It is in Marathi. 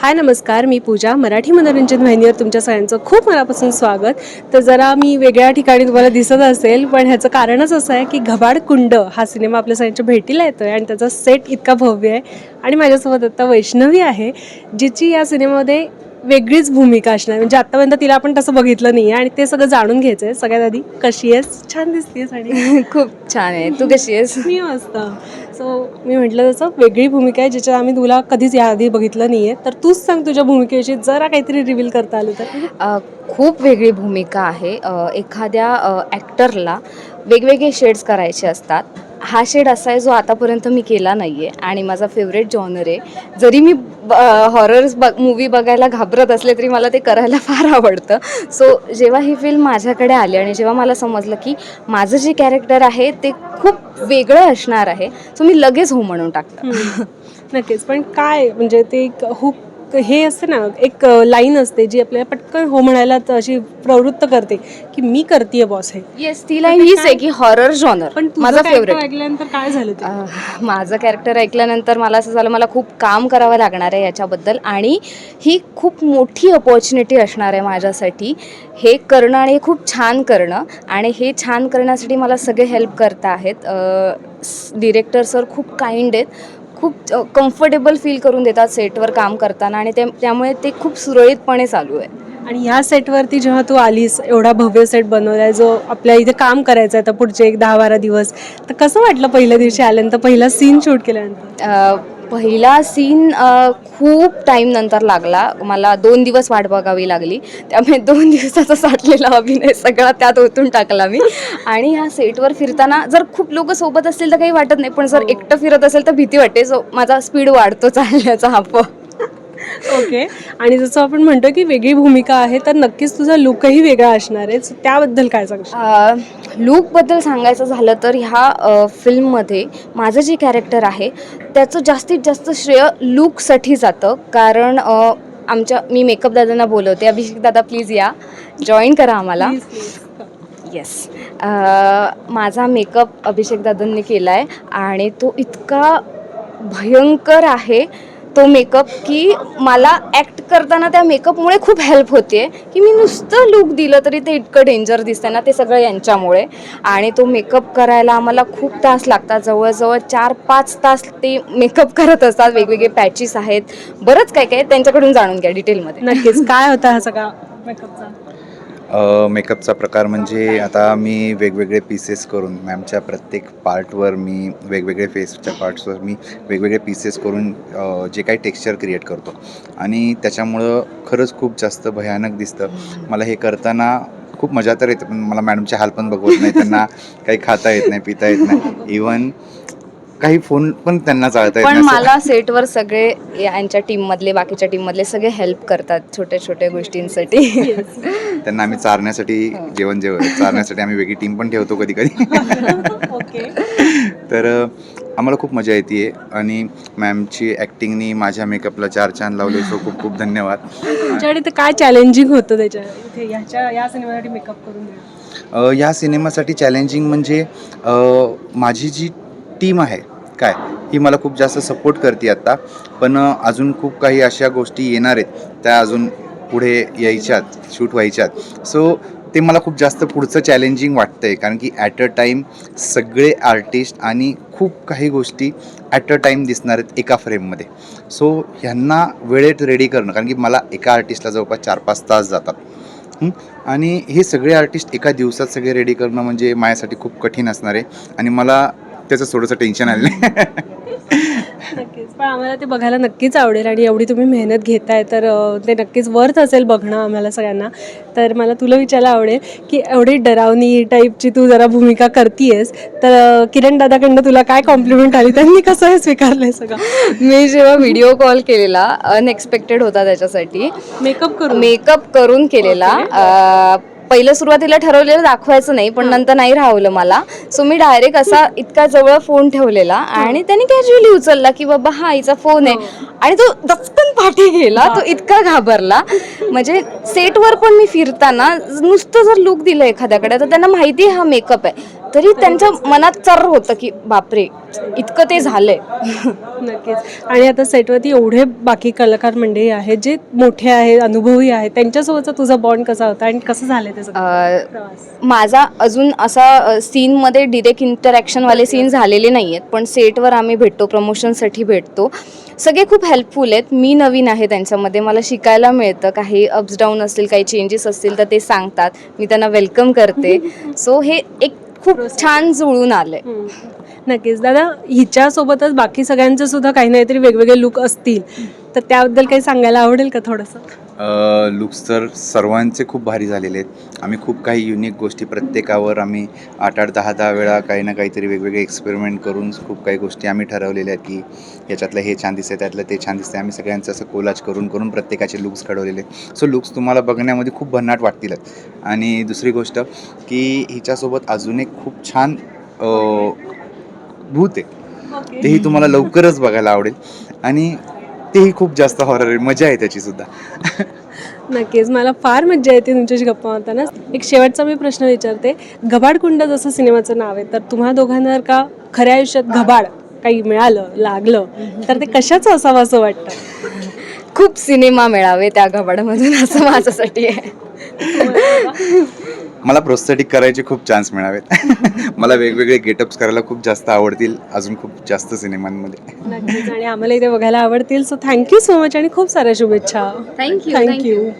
हाय नमस्कार. मी पूजा मराठी मनोरंजन वाहिनीवर तुमच्या सगळ्यांचं खूप मनापासून स्वागत. तर जरा मी वेगळ्या ठिकाणी तुम्हाला दिसत असेल पण ह्याचं कारणच असं आहे की घबाड कुंड हा सिनेमा आपल्या सगळ्यांच्या भेटीला येतो आहे आणि त्याचा सेट इतका भव्य आहे. आणि माझ्यासोबत आत्ता वैष्णवी आहे जिची या सिनेमामध्ये वेगळीच भूमिका असणार. म्हणजे आत्तापर्यंत तिला आपण तसं बघितलं नाही आहे आणि ते सगळं जाणून घ्यायचं आहे सगळ्यात आधी कशी आहेस? छान दिसतेस आणि खूप छान आहे. तू कशी आहेस? मी मस्त. सो मी म्हटलं तसं वेगळी भूमिका आहे ज्याच्यात आम्ही तुला कधीच याआधी बघितलं नाही आहे तर तूच सांग तुझ्या भूमिकेविषयी जरा काहीतरी रिव्हील करता आलं तर. खूप वेगळी भूमिका आहे. एखाद्या ॲक्टरला वेगवेगळे शेड्स करायचे असतात. हा शेड असा आहे जो आतापर्यंत मी केला नाही आहे आणि माझा फेवरेट जॉनर आहे. जरी मी हॉरर्स बग मूवी बघायला घाबरत असले तरी मला ते करायला फार आवडतं. सो जेव्हा ही फिल्म माझ्याकडे आली आणि जेव्हा मला समजलं की माझं जे कॅरेक्टर आहे ते खूप वेगळं असणार आहे सो मी लगेच हो म्हणून टाकलं. नक्कीच. पण काय म्हणजे ते एक हुक हे असते ना एक लाईन असते जी आपल्याला पटकन हो म्हणायला अशी प्रवृत्त करते की मी करते बॉस हे. येस ती लाईन हीच आहे की हॉरर जॉनर पण माझा फेवरेट ऐकल्यानंतर काय झालं माझं कॅरेक्टर ऐकल्यानंतर मला असं झालं मला खूप काम करावं लागणार आहे याच्याबद्दल आणि ही खूप मोठी अपॉर्च्युनिटी असणार आहे माझ्यासाठी. हे करणं आणि हे खूप छान करणं आणि हे छान करण्यासाठी मला सगळे हेल्प करत आहेत. डिरेक्टर सर खूप काइंड आहेत. खूप कम्फर्टेबल फील करून देतात सेटवर काम करताना आणि ते त्यामुळे ते खूप सुरळीतपणे चालू आहे. आणि ह्या सेटवरती जेव्हा तू आलीस एवढा भव्य सेट बनवलाय जो आपल्या इथे काम करायचं आहे आता पुढचे एक दहा बारा दिवस तर कसं वाटलं पहिल्या दिवशी आल्यानंतर पहिला सीन शूट केल्यानंतर? पहिला सीन खूप टाईम नंतर लागला. मला दोन दिवस वाट बघावी लागली. त्यामुळे दोन दिवसाचा साठलेला अभिनय सगळा त्यात ओतून टाकला मी. आणि ह्या सेटवर फिरताना जर खूप लोक सोबत असतील तर काही वाटत नाही. पण जर एकटं फिरत असेल तर भीती वाटते. सो माझा स्पीड वाढतो चालण्याचा हा ओके. आणि जसं आपण म्हणतो की वेगळी भूमिका आहे तर नक्कीच तुझा लुकही वेगळा असणार आहे. त्याबद्दल काय सांगशील? लूकबद्दल सांगायचं झालं तर ह्या फिल्ममध्ये माझं जे कॅरेक्टर आहे त्याचं जास्तीत जास्त श्रेय लूकसाठी जातं. कारण आमच्या मी मेकअप दादांना बोलवते अभिषेक दादा प्लीज या. जॉईन करा आम्हाला. येस माझा मेकअप अभिषेक दादांनी केला आहे आणि तो इतका भयंकर आहे तो मेकअप की मला ॲक्ट करताना त्या मेकअपमुळे खूप हेल्प होते की मी नुसतं लुक दिलं तरी ते इतकं डेंजर दिसतं ना ते सगळं यांच्यामुळे. आणि तो मेकअप करायला आम्हाला खूप तास लागतात. जवळजवळ चार पाच तास ते मेकअप करत असतात. वेगवेगळे पॅचेस आहेत. बरंच काय काय त्यांच्याकडून जाणून घ्या डिटेलमध्ये नक्कीच. काय होता हा सगळा मेकअपचा मेकअपचा प्रकार म्हणजे आता मी वेगवेगळे पीसेस करून मॅमच्या प्रत्येक पार्टवर मी वेगवेगळे फेसच्या पार्ट्सवर मी वेगवेगळे पीसेस करून जे काही टेक्स्चर क्रिएट करतो. आणि त्याच्यामुळं खरंच खूप जास्त भयानक दिसतं. मला हे करताना खूप मजा तर येते पण मला मॅडमचे हाल पण बघवत नाही त्यांना काही खाता येत नाही पिता येत नाही. इवन काही फोन पण त्यांना चालता येत पण मला सेटवर सगळे यांच्या टीम मधले बाकीच्या टीम मधले सगळे हेल्प करतात छोट्या छोट्या गोष्टींसाठी त्यांना आम्ही चारण्यासाठी जेवण जेवण चारण्यासाठी आम्ही वेगळी टीम पण ठेवतो कधी कधी ओके तर आम्हाला खूप मजा येते आणि मॅमची ॲक्टिंगनी माझ्या मेकअपला चार चांद लावले सो खूप खूप धन्यवाद. तुमच्याकडे ते काय चॅलेंजिंग होतं त्याच्या इथे ह्याच्या या सिनेमासाठी मेकअप करून या सिनेमासाठी चॅलेंजिंग म्हणजे माझी जी टीम आहे. काय? ही मला खूप जास्त सपोर्ट करते आत्ता पण अजून खूप काही अशा गोष्टी येणार आहेत. त्या अजून पुढे यायच्यात शूट व्हायच्यात. सो ते मला खूप जास्त पुढचं चॅलेंजिंग वाटतं आहे कारण की ॲट अ टाईम सगळे आर्टिस्ट आणि खूप काही गोष्टी ॲट अ टाईम दिसणार आहेत एका फ्रेममध्ये सो ह्यांना वेळेत रेडी करणं. कारण की मला एका आर्टिस्टला जवळपास चार पाच तास जातात. आणि हे सगळे आर्टिस्ट एका दिवसात सगळे रेडी करणं म्हणजे माझ्यासाठी खूप कठीण असणार आहे. आणि मला त्याचं थोडंसं टेन्शन आलं नक्कीच. पण आम्हाला ते बघायला नक्कीच आवडेल आणि एवढी तुम्ही मेहनत घेताय तर अ, ते नक्कीच वर्थ असेल बघणं आम्हाला सगळ्यांना. तर मला तुला विचारायला आवडेल की एवढी डरावणी टाईपची तू जरा भूमिका करतीयस तर किरण दादाकडनं तुला काय कॉम्प्लिमेंट आली? त्यांनी कसं हे स्वीकारलंय सगळं? मी जेव्हा व्हिडिओ कॉल केलेला अनएक्सपेक्टेड होता त्याच्यासाठी. मेकअप करून. मेकअप करून केलेला. अ, पहिलं सुरुवातीला ठरवलेलं दाखवायचं नाही पण नंतर नाही राहवलं मला. सो मी डायरेक्ट असा इतका जवळ फोन ठेवलेला आणि त्याने कॅज्युअली उचलला की बाबा हा आईचा फोन आहे. आणि तो दचकन पाठी गेला तो इतका घाबरला. म्हणजे सेटवर पण मी फिरताना नुसतं जर लुक दिलं एखाद्याकडे तर त्यांना माहिती आहे हा मेकअप आहे. तरी त्यांच्या मनात चर होतं की बापरे इतकं ते झालंय. नक्कीच. आणि आता सेटवरती एवढे बाकी कलाकार मंडळी आहेत जे मोठे आहेत अनुभवी आहेत त्यांच्यासोबतचा तुझा बॉन्ड कसा होता आणि कसं झालं ते सगळं? अं, प्रवास? माझा अजून असा सीनमध्ये डिरेक्ट इंटरॅक्शनवाले सीन झालेले नाही आहेत पण सेटवर आम्ही भेटतो प्रमोशनसाठी भेटतो. सगळे खूप हेल्पफुल आहेत. मी नवीन आहे त्यांच्यामध्ये. मला शिकायला मिळतं. काही अप्स डाऊन असतील काही चेंजेस असतील तर ते सांगतात. मी त्यांना वेलकम करते. सो हे एक खूप छान जुळून आलंय. हम्म. नक्कीच. दादा हिच्यासोबतच बाकी सगळ्यांचे सुद्धा काही ना काहीतरी वेगवेगळे लुक असतील. तर त्याबद्दल काही सांगायला आवडेल का थोडंसं? लुक्स तर सर्वांचे खूप भारी झालेले आहेत. आम्ही खूप काही युनिक गोष्टी प्रत्येकावर आम्ही आठ आठ दहा दहा वेळा काही ना काहीतरी वेगवेगळे एक्सपेरिमेंट करून खूप काही गोष्टी आम्ही ठरवलेल्या आहेत की याच्यातलं हे छान दिसते त्यातलं ते छान दिसते आम्ही सगळ्यांचं असं कोलाज करून करून प्रत्येकाचे लुक्स घडवलेले सो लुक्स तुम्हाला बघण्यामध्ये खूप भन्नाट वाटतीलच आणि दुसरी गोष्ट की हिच्यासोबत अजून एक खूप छान भूत आहे. तेही तुम्हाला लवकरच बघायला आवडेल. आणि तेही खूप जास्त हॉरर आहे. मजा आहे त्याची सुद्धा. नक्कीच. मला फार मज्जा येते तुमच्याशी गप्पा मारताना. एक शेवटचा मी प्रश्न विचारते. घबाडकुंड जसं सिनेमाचं नाव आहे तर तुम्हा दोघांना जर का खऱ्या आयुष्यात घबाड काही मिळालं लागलं तर ते कशाचं असावं असं वाटतं? खूप सिनेमा मिळावे त्या घबाडामधून असं माझ्यासाठी आहे. मला प्रोस्थेटिक करायचे खूप चान्स मिळावेत. मला वेगवेगळे गेटअप्स करायला खूप जास्त आवडतील अजून खूप जास्त सिनेमांमध्ये. नक्कीच आणि आम्हाला इथे बघायला आवडतील. सो थँक्यू सो मच आणि खूप साऱ्या शुभेच्छा. Thank you thank you